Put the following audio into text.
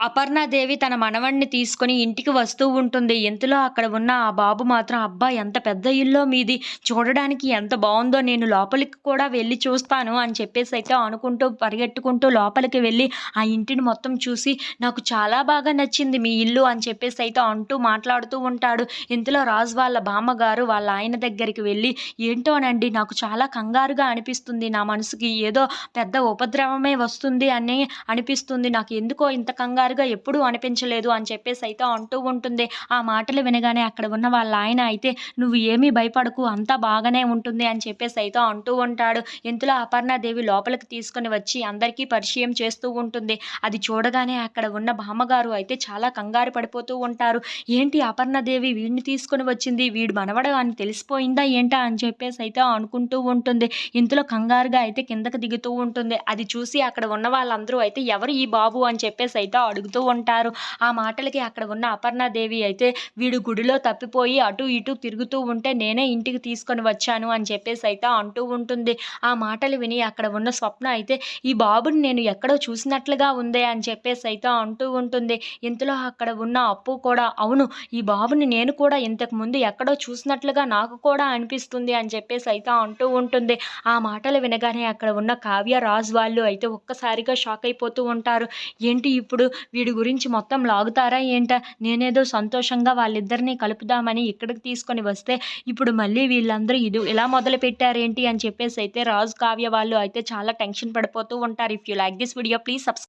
అపర్ణాదేవి తన మనవణ్ణి తీసుకొని ఇంటికి వస్తూ ఉంటుంది. ఇంతలో అక్కడ ఉన్న ఆ బాబు మాత్రం అబ్బా ఎంత పెద్ద ఇల్లో మీది. చూడడానికి ఎంత బాగుందో. నేను లోపలికి కూడా వెళ్ళి చూస్తాను అని చెప్పేసి అయితే అనుకుంటూ పరిగెట్టుకుంటూ లోపలికి వెళ్ళి ఆ ఇంటిని మొత్తం చూసి నాకు చాలా బాగా నచ్చింది మీ ఇల్లు అని చెప్పేసి అయితే అంటూ మాట్లాడుతూ ఉంటాడు. ఇంతలో రాజు వాళ్ళ బామ్మగారు వాళ్ళ ఆయన దగ్గరికి వెళ్ళి ఏంటోనండి నాకు చాలా కంగారుగా అనిపిస్తుంది. నా మనసుకి ఏదో పెద్ద ఉపద్రవమే వస్తుంది అని అనిపిస్తుంది. నాకు ఎందుకో ఇంత కంగారు గారుగా ఎప్పుడూ అనిపించలేదు అని చెప్పేసి అయితే అంటూ ఉంటుంది. ఆ మాటలు వినగానే అక్కడ ఉన్న వాళ్ళ ఆయన అయితే నువ్వు ఏమీ భయపడకు అంతా బాగానే ఉంటుంది అని చెప్పేసి అయితే అంటూ ఉంటాడు. ఇంతలో అపర్ణాదేవి లోపలికి తీసుకొని వచ్చి అందరికీ పరిచయం చేస్తూ ఉంటుంది. అది చూడగానే అక్కడ ఉన్న బామ్మగారు అయితే చాలా కంగారు పడిపోతూ ఉంటారు. ఏంటి అపర్ణాదేవి వీడిని తీసుకొని వచ్చింది? వీడు మనవడు అని తెలిసిపోయిందా ఏంటా? అని చెప్పేసి అయితే అనుకుంటూ ఉంటుంది. ఇంతలో కంగారుగా అయితే కిందకి దిగుతూ ఉంటుంది. అది చూసి అక్కడ ఉన్న వాళ్ళందరూ అయితే ఎవరు ఈ బాబు? అని చెప్పేసి అయితే అడుగుతూ ఉంటారు. ఆ మాటలకి అక్కడ ఉన్న అపర్ణాదేవి అయితే వీడు గుడిలో తప్పిపోయి అటు ఇటు తిరుగుతూ ఉంటే నేనే ఇంటికి తీసుకొని వచ్చాను అని చెప్పేసి అయితే అంటూ ఉంటుంది. ఆ మాటలు విని అక్కడ ఉన్న స్వప్న అయితే ఈ బాబుని నేను ఎక్కడో చూసినట్లుగా ఉందే అని చెప్పేసి అయితే అంటూ ఉంటుంది. ఇంతలో అక్కడ ఉన్న అప్పు కూడా అవును ఈ బాబుని నేను కూడా ఇంతకు ముందు ఎక్కడో చూసినట్లుగా నాకు కూడా అనిపిస్తుంది అని చెప్పేసి అయితే అంటూ ఉంటుంది. ఆ మాటలు వినగానే అక్కడ ఉన్న కావ్య రాజు వాళ్ళు అయితే ఒక్కసారిగా షాక్ అయిపోతూ ఉంటారు. ఏంటి ఇప్పుడు వీడి గురించి మొత్తం లాగుతారా ఏంట? నేనేదో సంతోషంగా వాళ్ళిద్దరినీ కలుపుదామని ఇక్కడికి తీసుకొని వస్తే ఇప్పుడు మళ్ళీ వీళ్ళందరూ ఇది ఇలా మొదలు పెట్టారేంటి అని చెప్పేసి అయితే రాజు కావ్య వాళ్ళు అయితే చాలా టెన్షన్ పడిపోతూ ఉంటారు. If you like this video please subscribe